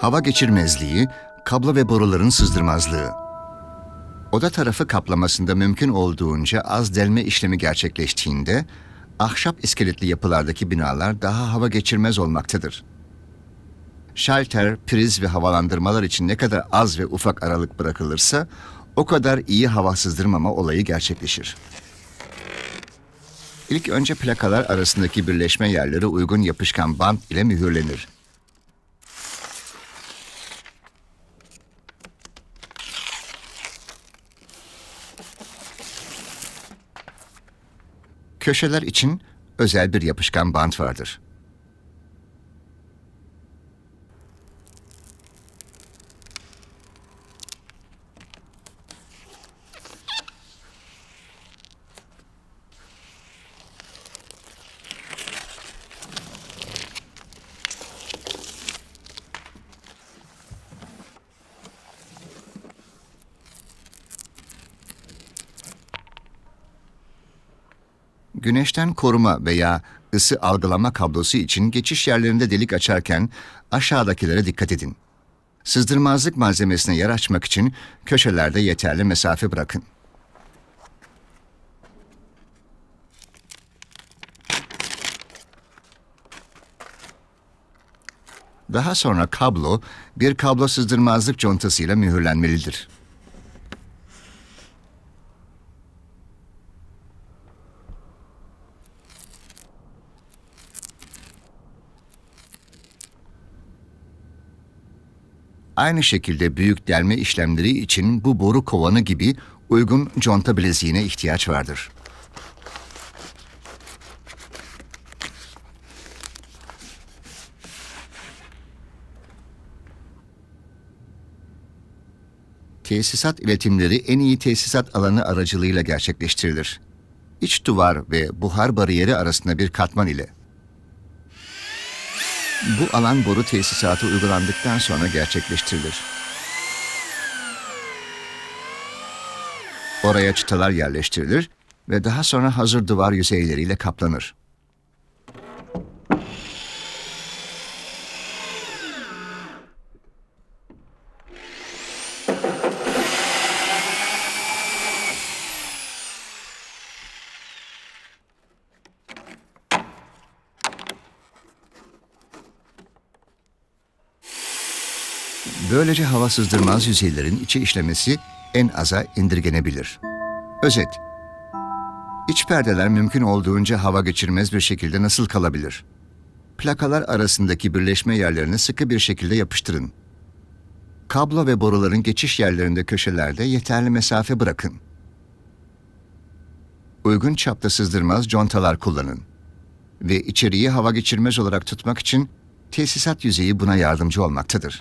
Hava geçirmezliği, kablo ve boruların sızdırmazlığı. Oda tarafı kaplamasında mümkün olduğunca az delme işlemi gerçekleştiğinde, ahşap iskeletli yapılardaki binalar daha hava geçirmez olmaktadır. Şalter, priz ve havalandırmalar için ne kadar az ve ufak aralık bırakılırsa, o kadar iyi hava sızdırmama olayı gerçekleşir. İlk önce plakalar arasındaki birleşme yerleri uygun yapışkan bant ile mühürlenir. Köşeler için özel bir yapışkan bant vardır. Güneşten koruma veya ısı algılama kablosu için geçiş yerlerinde delik açarken aşağıdakilere dikkat edin. Sızdırmazlık malzemesine yer açmak için köşelerde yeterli mesafe bırakın. Daha sonra kablo bir kablo sızdırmazlık contasıyla mühürlenmelidir. Aynı şekilde büyük delme işlemleri için bu boru kovanı gibi uygun conta bileziğine ihtiyaç vardır. Tesisat iletimleri en iyi tesisat alanı aracılığıyla gerçekleştirilir. İç duvar ve buhar bariyeri arasında bir katman ile. Bu alan boru tesisatı uygulandıktan sonra gerçekleştirilir. Oraya çıtalar yerleştirilir ve daha sonra hazır duvar yüzeyleriyle kaplanır. Böylece hava sızdırmaz yüzeylerin içe işlemesi en aza indirgenebilir. Özet. İç perdeler mümkün olduğunca hava geçirmez bir şekilde nasıl kalabilir? Plakalar arasındaki birleşme yerlerini sıkı bir şekilde yapıştırın. Kablo ve boruların geçiş yerlerinde köşelerde yeterli mesafe bırakın. Uygun çapta sızdırmaz contalar kullanın. Ve içeriği hava geçirmez olarak tutmak için tesisat yüzeyi buna yardımcı olmaktadır.